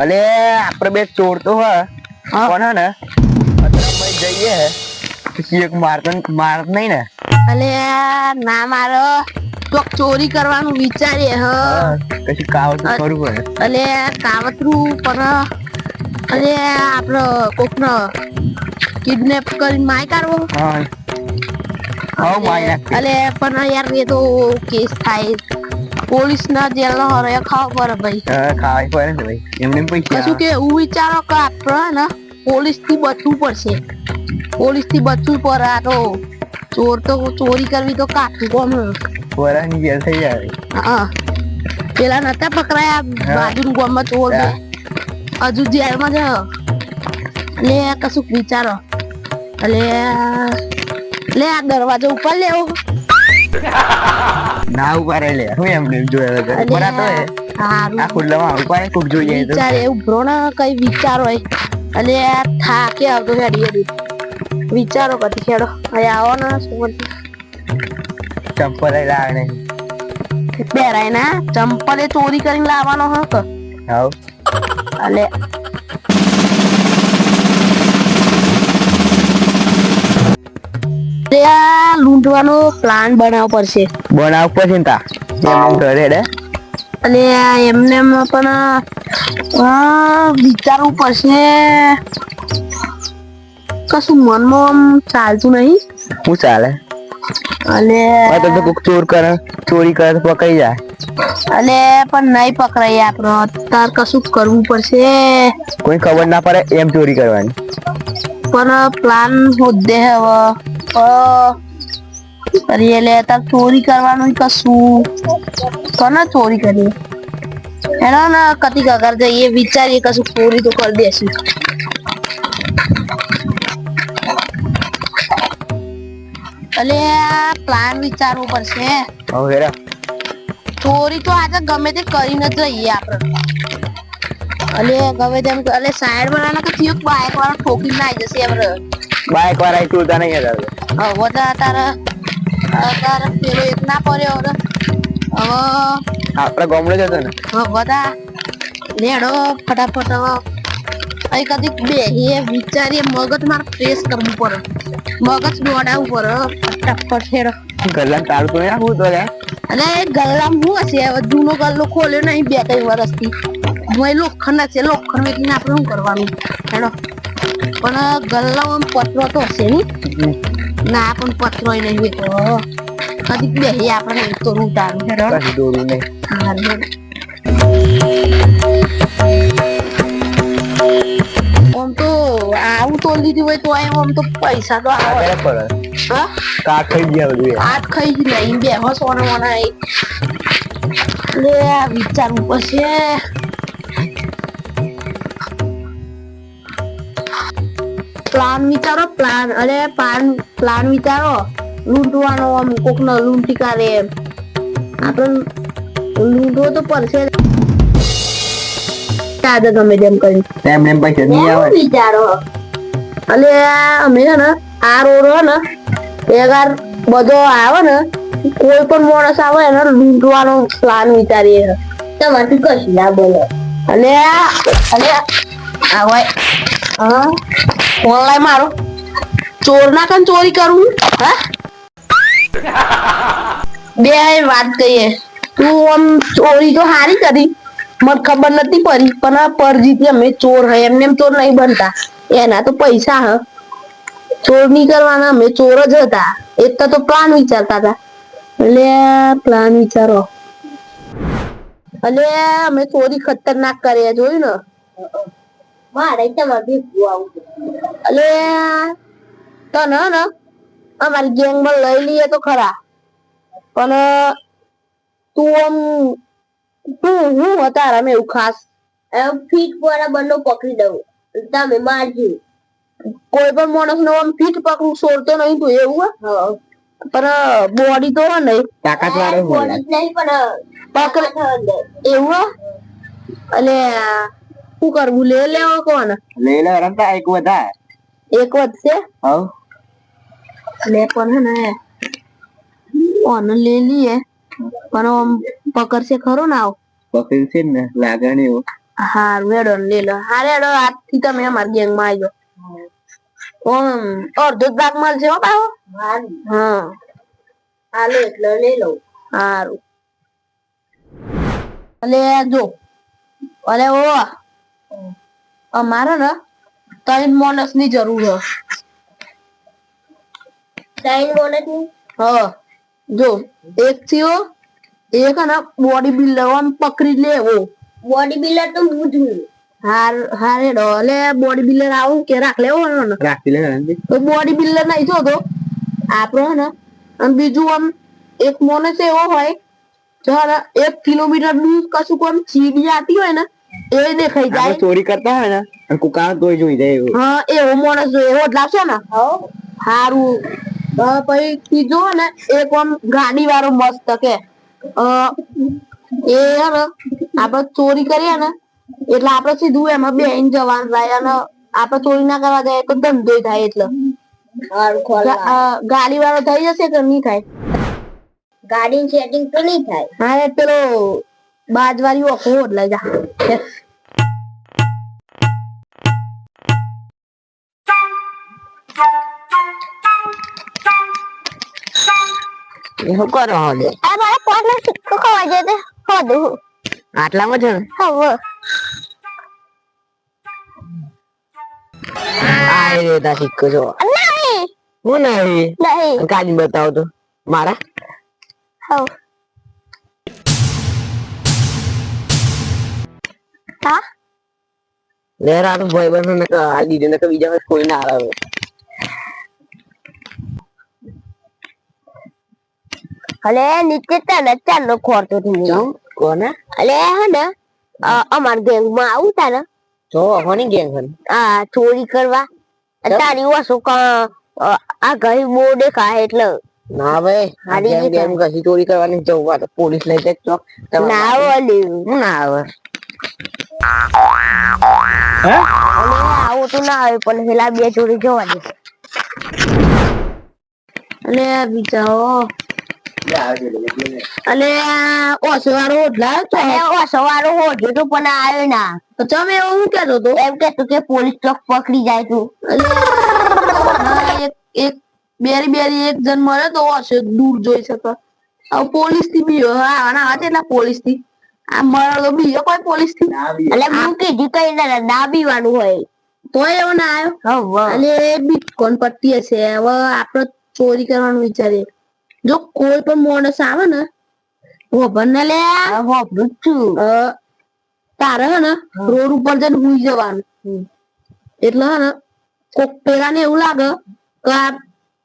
અલે આપણે બે ચોર તો હ. પણ ને? અત્યારે જઈએ પછી એક મારતો માર નહીં ને. અલે ના મારો. તો ચોરી કરવાનું વિચારીએ હ. પછી કશું કાવતું કરવું પડે. અલે કાવતરું પણ અલે આપણો કોકનો કિડનેપ કરીને માય કરવો હા. અલે પણ યાર એ તો કેસ થાય. પોલીસ ના જેલ નો હરે ખાવા પડે ભાઈ. હા ખાવા પડે ને ભાઈ. એમને એમ પૈસા કશું કે હું વિચારો કે આપણે ને પોલીસથી બચવું પડશે. પોલીસથી બચવું પડે આ તો. ચોર તો ચોરી કરવી તો કાઠું કોમ. પોરાની જેલ થઈ જાય. હા. પેલા નતા પકડાયા બાજુ ગામમાં ચોર હજુ જેલમાં જ લે કશું વિચારો. લે લે આ દરવાજો ઉપર લેવો ના ઊભા લે. હું એમને એમ જોયા વગર બરા તો આ ખુલ્લામાં ઊભા કોક જોઈ તો. વિચાર એવું ભ્રો કઈ વિચાર હોય. અને આ થાકે આવતો હેડી હેડી. વિચારો કદી ખેડો અહીં આવો ને શું ચંપલ લાવે નહીં પહેરાય ના ચંપલે ચોરી કરીને લાવવાનો હક હાવ અલે. તે લૂંટવાનો પ્લાન બનાવવો પડશે. બનાવ પડશે ને તા? એમને ઘરે રે અને એમને એમ પણ વિચારવું પડશે. કશું મનમાં આમ ચાલતું નહીં. શું ચાલે? અને તો કોક ચોર કરે ચોરી કરે તો પકડી જાય અને પણ નહીં પકડાય આપણો. તાર કશું કરવું પડશે. કોઈ ખબર ના પડે એમ ચોરી કરવાની. પણ પ્લાન હોદ્દે હવે. કરીએ લે તાર ચોરી કરવાનું કશું? કોને ચોરી કરીએ એનો ના કતી કગર જઈએ વિચારીએ કશું ચોરી તો કરી દેશું. અલે પ્લાન વિચારવું પડશે. હવે ચોરી તો આજે ગમે તે કરીને જઈએ આપણે. અલે ગમે તેમ અલે સાઈડ વાળાને કે થયું બાઈક વાળા ઠોકી ના આવી જશે આપણે બાઈક વાળા ચોરતા નહીં હતા હવે તો તારે પેલો એક ના પડ્યો હવે હવે ગામડે જ હતો ને. હવે બધા લેડો ફટાફટ હવે અહીં કદી બેહીએ વિચારીએ મગજ મારે ફ્રેશ કરવું પડે. મગજ દોડાવવું પડે ફટાફટ હેડો. ગલ્લા તારું તો એ હું હશે? હવે જૂનો ગલ્લો ખોલ્યો નહીં બે ત્રણ વર્ષથી. હું લોખંડ છે લોખંડ વેચીને આપણે શું કરવાનું? હેડો. પણ ગલ્લામાં પતરો તો હશે નહીં? ના પણ પથરો નહીં તો કદી બેહી આપણે તો રૂટાનું તારું કશું દોરું નહીં. આમ તો આવું તો લીધું હોય તો એમ આમ તો પૈસા તો આવે. પડે હા? ખાઈ ગયા બધું આજ ખાઈ જ નહીં બે હો સોના મોના એ લે આ વિચારવું પડશે. પ્લાન વિચારો પ્લાન અરે પ્લાન પ્લાન વિચારો. લૂંટવાનો આમ કોક નો લૂંટી કાઢે એમ આપણે લૂંટવો તો પડશે. આજે ગમે તેમ કરી એમને એમ પૈસા નહીં આવે. વિચારો. અલે અમે છે ને આ રોડ હો ને એગાર બધો આવે ને કોઈ પણ માણસ આવે એને લૂંટવાનો પ્લાન વિચારીએ. તમારથી કશું ના બોલો. અને આ અને આ હોય. હા? ઓનલાઈન મારો. ચોર ના કન ચોરી કરવું હા? બે વાત કહીએ. તું આમ ચોરી તો હારી કરી. મને ખબર નથી પડી, પણ આ પરજીતી અમે ચોર હે, એમને એમ ચોર નહીં બનતા. એના તો પૈસા હ. ચોર નહીં કરવાના, અમે ચોર જ હતા. એક તો પ્લાન વિચારતા હતા. એટલે પ્લાન વિચારો. એટલે અમે ચોરી ખતરનાક કરીએ જોયું ને? મારે તમારે ભેગું આવું એટલે તને હે ને અમારી ગેંગમાં લઈ લઈએ તો ખરા પણ તું આમ તું હું હતા રમે એવું ખાસ એમ ફીટ બરાબર નો પકડી દઉં તમે મારજો કોઈ પણ માણસ નો આમ ફીટ પકડું છોડતો નહીં તું એવું હે પણ બોડી તો હે ને તાકાત વાળો હોય. નહીં પણ પકડ. એવું હે? શું કરવું લે લેવો કોણ લે લે રમતા એક વધા એક વધશે હવ. લે પણ હે ને. ઓન લે લીએ પણ આમ પકડશે ખરો ને આવ? પકડશે ને લાગણી હા. હારું લે લો. હારે હેડો આજથી તમે અમારી ગેંગમાં જાઓ ઓમ અડધો જ ભાગ મળશે હો પાહો હા. હાલો એટલે લઈ લઉં. હારું. અલે જો. અલે ઓ. અમારે ને ત્રણ માણસની જરૂર હ ત્રણ માણસની? હા. જો એક થયો એક હે ને બોડી બિલ્ડર આમ પકડી લેવો બોડી બિલ્ડર તો હું છું હાર હારે ડોલે બોડી બિલ્ડર આવું કે રાખ લેવો ને. રાખી લે તો બોડી બિલ્ડર નહીં જોતો આપણો હે ને અને બીજું આમ એક મોનસ એવો હોય જો એક કિલોમીટર દૂર કશું કોમ ચીડી આતી હોય ને એ દેખાઈ જાય. ચોરી કરતા હોય ને અને કુકાણ તોય જોઈ જાય એવું. હા એવો માણસ એવો જ લાગશે ને? સારું પછી ત્રીજો ને એક આમ ગાડી વાળો મસ્ત કે અ, એ આપડે ચોરી કરીએ ને એટલે આપડે સીધું એમાં બેહીને જવાનું થાય અને આપડે ચોરી ના કરવા જાય તો ધંધો થાય એટલે. ગાડી વાળો થઈ જશે કે નહીં થાય? ગાડી સેટિંગ તો નહીં થાય. હા પેલો બાજવારી ઓખો એટલે જા એ શું કરો હવે આ મારે પોટનો સિક્કો ખવા જાય તે હોદું આટલામાં છે ને હવે આ એ રેતા સિક્કો છો નહીં હું નહીં નહીં કાઢી બતાવો તો મારા હવ હા લે રાત ભાઈ બંધ ને આ દીધે ને કે બીજા કોઈ ના આવે અલે નીચે તને ચાલો ખોરતો તું ચમ કોને અલે હે ને અ, અમાર ગેંગમાં આવું તા ને જો હોની ગેંગ હન આ ચોરી કરવા તારી વસ્તુ ક- અ, આ ઘરે બહુ દેખાય એટલે ના ભાઈ હારી ગેમ રીતે. ગેમ કશી ચોરી કરવાની જવું તો પોલીસ લઈ જાય ચોક તમારે ના ઓલી હું ના આવે અને આવું તો ના આવે પણ પેલા બે ચોરી જવા દે અલે બિચારો અલે ઓસો ઓઢલા તો? ઓસો ઓઢ્યો તો પણ આવ્યો ના. તો તમે એવું કેતો તો એમ કેતો કે પોલીસ ચોક પકડી જાય તું. એક એક બેરી બેરી એક જણ મળે તો ઓસો દૂર જોઈ શકે પોલીસથી બી હા આના હાથે એટલા પોલીસથી આ મળે બીજો કોઈ પોલીસથી એટલે ના હોય તોય એવો ના આવ્યો? અને બીટકોન પટ્ટી હશે. હવે ચોરી કરવાનું વિચારીએ. જો કોઈ પણ માણસ આવે ને હોભર ને લે. છું. તારે હે ને રોડ ઉપર જઈને હુઈ જવાનું. એટલે હે ને કોક પેલા ને એવું લાગે કે આ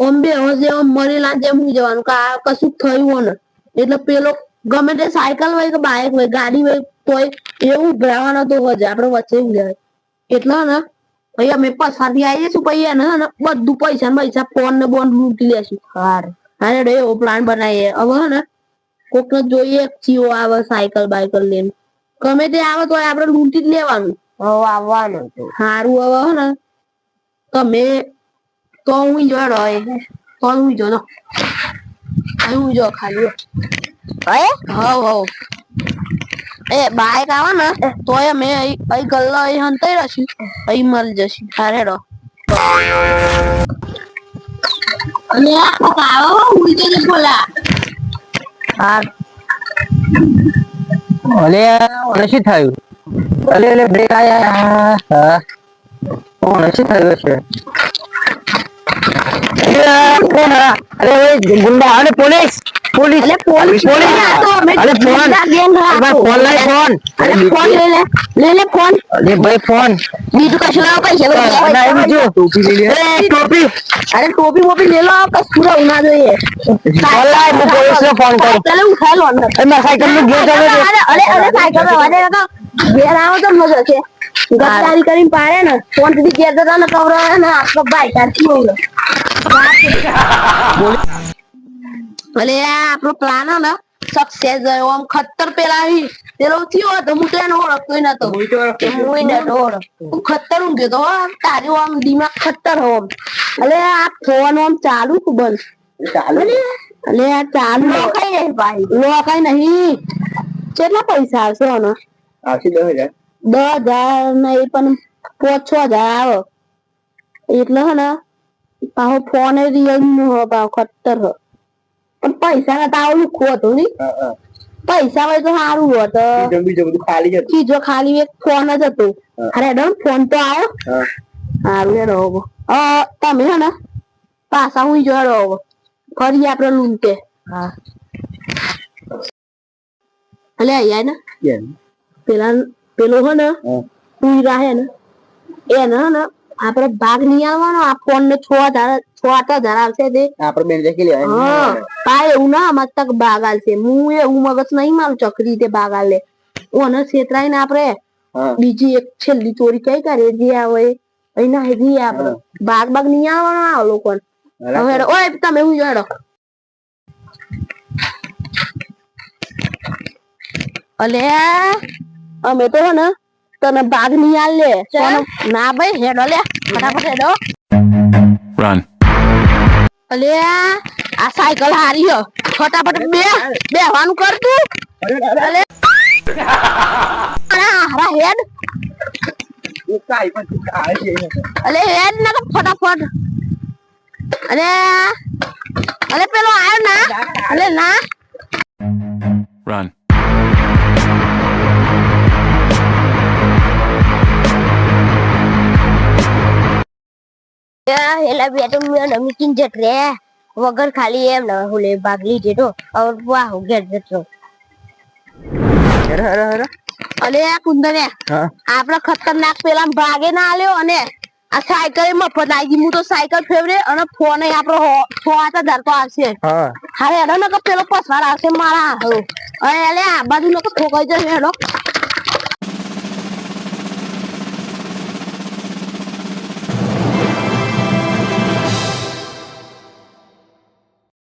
ઓમ બે જેમ મરેલા જેમ હુઈ જવાનું કે આ કશું થયું ને. એટલે પેલો ગમે તે સાયકલ હોય કે બાઇક હોય ગાડી હોય તોય એવું ઉભરાવાનો તો હોય આપણે વચ્ચે ઉભરાય એટલે ને પછી અમે પછાડી આવી જઈશું પછી એને ને બધું પૈસા ને પૈસા ફોન ને બોન લૂંટી લેશું. હારે. અરે એવો પ્લાન બનાવીએ. હવે ને કોક ને જોઈએ એક આવે સાયકલ બાયકલ લઈને. ગમે તે આવે તો આપણે લૂંટી જ લેવાનું. હવે આવવાનું સારું હવે ને તમે તો હું જો રહે તો હું જો. હું જો ખાલી હવ હવ. એ બાઈક આવે ને તો એ મેં અહીં ગલ્લા અહીં હંતાઈ રહીશું અહીં મરી જશે. હારે રો અને આ કોક આવે હો ઉલટે જ બોલા હા. ઓલે ઓલે શું થયું? બ્રેક આયા. હા ઓલે શું થયું છે અરે ગુંડા પોલીસ? પોલીસ અલે પોલીસ પોલીસ આ તો અમે અરે ફોન. અરે ફોન લઈ ફોન. અરે ફોન લે લે. લે લે ફોન. અરે ભાઈ ફોન. બીજું કશું ના પૈસા ભાઈ ના, બીજું. ટોપી લઈ લે. અરે ટોપી. અરે ટોપી મોપી લે લો કશું રહું ના જોઈએ. ફોન લાય હું પોલીસને ફોન કરું. ચાલે ઉઠાઈ લો અંદર. અરે સાયકલનું ગેર ચાલે અરે અરે અરે સાયકલ રવા દે તો ગેર આવો તો મજા છે ગદ્દારી કરીને પાડે ને ફોનથી ગેર જતા ને કવરો ને આપણો ભાઈ તારથી બોલો. ભલે આ આપણો પ્લાન હે ને સક્સેસ ગયો આમ ખતર પેલા આવી પેલો થયો હતો હું તો એને ઓળખતો નતો. હું નતો ઓળખતો હું ખતર ઊંઘ્યો તો. તારું આમ દિમાગ ખતર હો એટલે આ ફોન આમ ચાલુ બંધ એટલે આ ચાલુ લોકાઈ નહીં ભાઈ. લોકાઈ નહીં કેટલા પૈસા આવશે આનો? આવશે દસ હજાર. દસ હજાર નહીં પણ પાંચ છ હજાર આવે. એટલે હે ને પાછો ફોન રિયલમી નો હો પાછો ખતર હે. પણ પૈસા ના આવું લુખું હતું ની હા હા. પૈસા હોય તો સારું હોત. બીજું બધું ખાલી જ ચીજો ખાલી એક ફોન જ હતો. અરે ડન ફોન તો આવ્યો સારું હેડો હવે. તમે હે ને પાછા હું જો હેડો હવે. ફરી આપણે લૂંટે. હા. એટલે અહીંયા ને. પેલા પેલો હે ને પૂરા હે ને. એને હે ને આપણે ભાગ નહીં આવવાનો આ ફોન ને છો હજાર આવશે તે. આપણે બેન દેખી લેવાય. હા પા એવું ના મત તક ભાગ આલશે. હું એવું મગજ નહીં મારું ચકરી તે ભાગ આલે. ઓને છેતરાઈ ને આપણે બીજી એક છેલ્લી ચોરી કઈ કરે જે આવે અહીં ના હેજી આપણે ભાગ ભાગ નહીં આવવાનો આ લોકો હવે ઓય તમે હું જડો અલે અમે તો હે ને તને ભાગ નહીં આલે. ના ભાઈ હેડો લે. ફટાફટ હેડો. રન અલે આ સાયકલ હારી હો ફટાફટ બે બેવાનું કર તું. અલે. અરે હારા હેડ. અલે હેડ ના તો ફટાફટ. અલે અલે પેલો આયો ના. અલે ના. Run. એલા બેટો મેં નમીકીન જટ રે. વગર ખાલી એમ ના હુલે ભાગ લીધે તો. और વાહ ગેટ જતો હેરો હેરો હેરો. અલે કુંદને આપણો ખતરનાક પેલા ભાગે ના આલ્યો અને આ સાયકલ મફત આવી ગઈ હું તો સાયકલ ફેવરે અને ફોન આપણો હો- ધરતો આવશે. હા. હારે હેડો ને કે પેલો પસવાડ આવશે મારા અરે અલે આ બાજુ લોકો ઠોકાઈ જશે હેડો.